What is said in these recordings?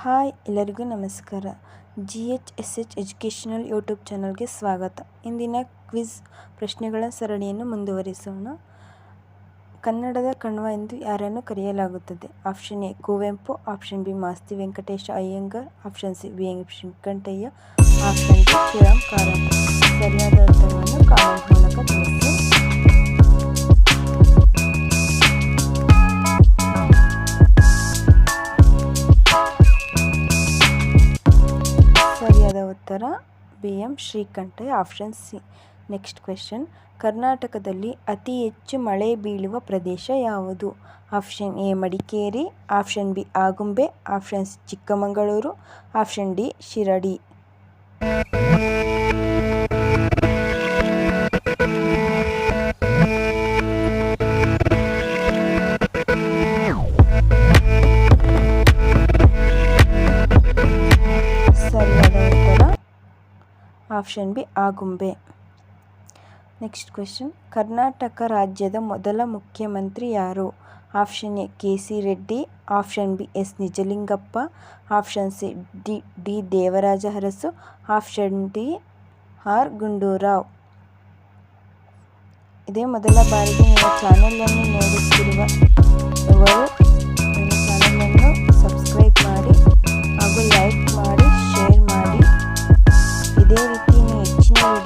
Hi, ಎಲ್ಲರಿಗೂ ನಮಸ್ಕಾರ. G H S H educational YouTube ಚಾನಲ್ಗೆ ಸ್ವಾಗತ. ಇಂದಿನ ಕ್ವಿಝ್ ಪ್ರಶ್ನೆಗಳ ಸರಣಿಯನ್ನು ಮುಂದುವರಿಸೋಣ. ಕನ್ನಡದ ಕಣ್ವ ಎಂದು ಯಾರನ್ನು ಕರೆಯಲಾಗುತ್ತದೆ? Option A, Kuvempu. Option B, Masti Venkatesha Iyengar. Option C, V Srikantaiah option D, Shriram Karanth. ಸರಿಯಾದ ಉತ್ತರ B M Srikanta option C next question ಕರ್ನಾಟಕದಲ್ಲಿ ಅತಿ ಹೆಚ್ಚು ಮಳೆ ಬೀಳುವ ಪ್ರದೇಶ ಯಾವುದು? Option A Madikeri. Option B Agumbe. Option C Chikkamagaluru. Option D Shirdi. Option B Agumbe next question Karnataka ರಾಜ್ಯದ ಮೊದಲ ಮುಖ್ಯಮಂತ್ರಿ ಯಾರು option A K C Reddy option B S Nijalingappa option C D D Devaraja Arasu option D R Gundurao ಇದೇ ಮೊದಲ ಬಾರಿಗೆ ನಿಮ್ಮ ಚಾನಲನ್ನು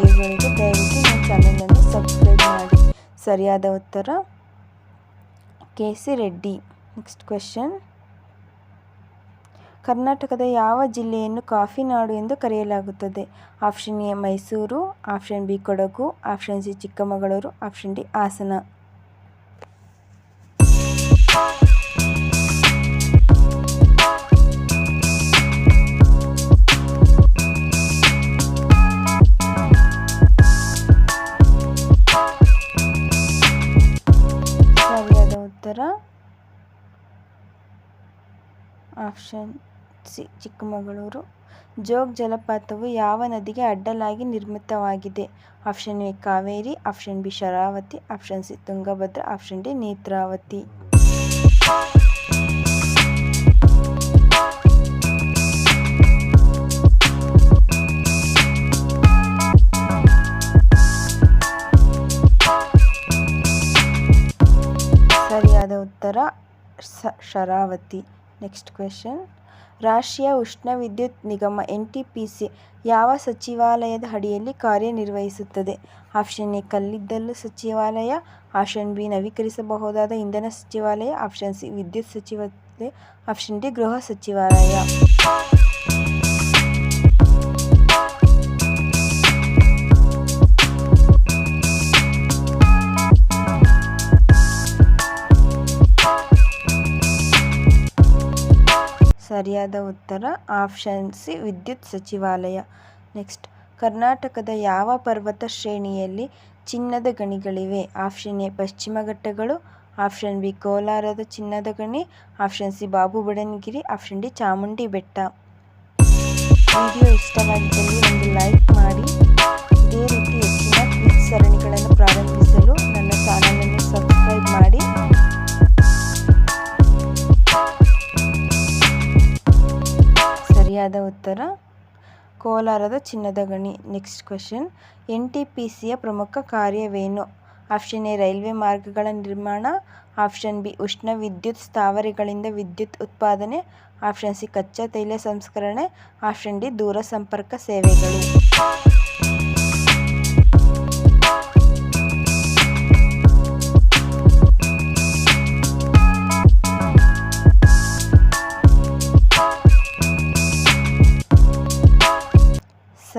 ವಿಡಿಯೋಗಳಿಗೆ ದಯವಿಟ್ಟು ನನ್ನ ಚಾನಲನ್ನು ಸಬ್ಸ್ಕ್ರೈಬ್ ಮಾಡಿ ಸರಿಯಾದ ಉತ್ತರ? K C Reddy. Next question ಕರ್ನಾಟಕದ ಯಾವ ಜಿಲ್ಲೆಯನ್ನು ಕಾಫಿ ನಾಡು ಎಂದು ಕರೆಯಲಾಗುತ್ತದೆ? Option A Mysuru, option B Kodagu, option C Chikkamagaluru, option D Hassan. Option C, Chikkamagaluru. Jog ಜಲಪಾತವು ಯಾವ ನದಿಗೆ ಅಡ್ಡಲಾಗಿ ನಿರ್ಮಿತವಾಗಿದೆ? Option A, Kaveri. Option B, Sharavathi. Option C, Tungabhadra. Option D, Netravathi. ಸರಿಯಾದ ಉತ್ತರ ಶರಾವತಿ. ನೆಕ್ಸ್ಟ್ ಕ್ವೆಶನ್ ರಾಷ್ಟ್ರೀಯ ಉಷ್ಣ ವಿದ್ಯುತ್ ನಿಗಮ ಎನ್ ಟಿ ಪಿ ಸಿ ಯಾವ ಸಚಿವಾಲಯದ ಅಡಿಯಲ್ಲಿ ಕಾರ್ಯನಿರ್ವಹಿಸುತ್ತದೆ? ಆಪ್ಷನ್ ಎ ಕಲ್ಲಿದ್ದಲು ಸಚಿವಾಲಯ. ಆಪ್ಷನ್ ಬಿ ನವೀಕರಿಸಬಹುದಾದ ಇಂಧನ ಸಚಿವಾಲಯ. ಆಪ್ಷನ್ ಸಿ ವಿದ್ಯುತ್ ಸಚಿವಾಲಯ. ಆಪ್ಷನ್ ಡಿ ಗೃಹ ಸಚಿವಾಲಯ. ಸರಿಯಾದ ಉತ್ತರ, ಆಪ್ಷನ್ ಸಿ, ವಿದ್ಯುತ್ ಸಚಿವಾಲಯ. ನೆಕ್ಸ್ಟ್, ಕರ್ನಾಟಕದ ಯಾವ ಪರ್ವತ ಶ್ರೇಣಿಯಲ್ಲಿ ಚಿನ್ನದ ಗಣಿಗಳಿವೆ? ಆಪ್ಷನ್ ಎ, ಪಶ್ಚಿಮ ಘಟ್ಟಗಳು. ಆಪ್ಷನ್ ಬಿ, ಕೋಲಾರದ ಚಿನ್ನದ ಗಣಿ. Option C, Babu Budangiri. Option D, Chamundi ಬೆಟ್ಟ. ವಿಡಿಯೋ ಇಷ್ಟವಾಗಿದ್ದಲ್ಲಿ ಒಂದು ಲೈಕ್ ಮಾಡಿ. ಸರಿಯಾದ ಉತ್ತರ, ಕೋಲಾರದ ಚಿನ್ನದ ಗಣಿ. Next question N T P ಸಿಯ ಪ್ರಮುಖ ಕಾರ್ಯವೇನು? ಆಪ್ಷನ್ ಎ ರೈಲ್ವೆ ಮಾರ್ಗಗಳ ನಿರ್ಮಾಣ. ಆಪ್ಷನ್ ಬಿ ಉಷ್ಣ ವಿದ್ಯುತ್ ಸ್ಥಾವರಿಗಳಿಂದ ವಿದ್ಯುತ್ ಉತ್ಪಾದನೆ. ಆಪ್ಷನ್ ಸಿ ಕಚ್ಚಾ ತೈಲ ಸಂಸ್ಕರಣೆ. ಆಪ್ಷನ್ ಡಿ ದೂರಸಂಪರ್ಕ ಸೇವೆಗಳು.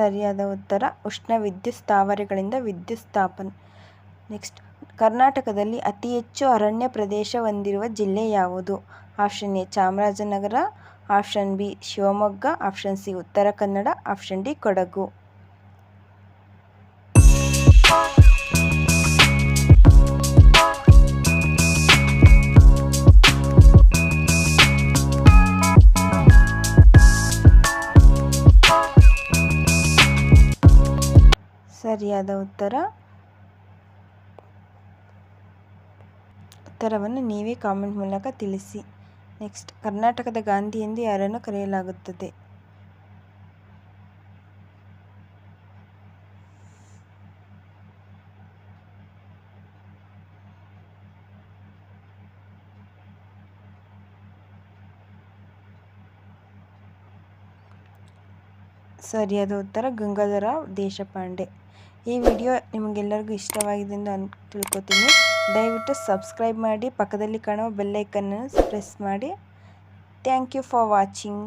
ಸರಿಯಾದ ಉತ್ತರ ಉಷ್ಣ ವಿದ್ಯುತ್ ಸ್ಥಾವರಗಳಿಂದ ವಿದ್ಯುತ್ ಸ್ಥಾಪನ ನೆಕ್ಸ್ಟ್, ಕರ್ನಾಟಕದಲ್ಲಿ ಅತಿ ಹೆಚ್ಚು ಅರಣ್ಯ ಪ್ರದೇಶ ಹೊಂದಿರುವ ಜಿಲ್ಲೆ ಯಾವುದು? Option A, Chamarajanagar, option B, Shivamogga, option C, Uttara Kannada, option D, Kodagu. ಸರಿಯಾದ ಉತ್ತರ? ಉತ್ತರವನ್ನು ನೀವೇ ಕಾಮೆಂಟ್ ಮೂಲಕ ತಿಳಿಸಿ. ನೆಕ್ಸ್ಟ್, ಕರ್ನಾಟಕದ ಗಾಂಧಿ ಎಂದು ಯಾರನ್ನು ಕರೆಯಲಾಗುತ್ತದೆ? ಸರಿಯಾದ ಉತ್ತರ, ಗಂಗಾಧರ ದೇಶಪಾಂಡೆ. ಈ ವಿಡಿಯೋ ನಿಮಗೆಲ್ಲರಿಗೂ ಇಷ್ಟವಾಗಿದೆ ಎಂದು ಅನ್ ತಿಳ್ಕೊತೀನಿ. ದಯವಿಟ್ಟು ಸಬ್ಸ್ಕ್ರೈಬ್ ಮಾಡಿ, ಪಕ್ಕದಲ್ಲಿ ಕಾಣುವ ಬೆಲ್ಲೈಕನ್ನು ಪ್ರೆಸ್ ಮಾಡಿ. Thank you for watching.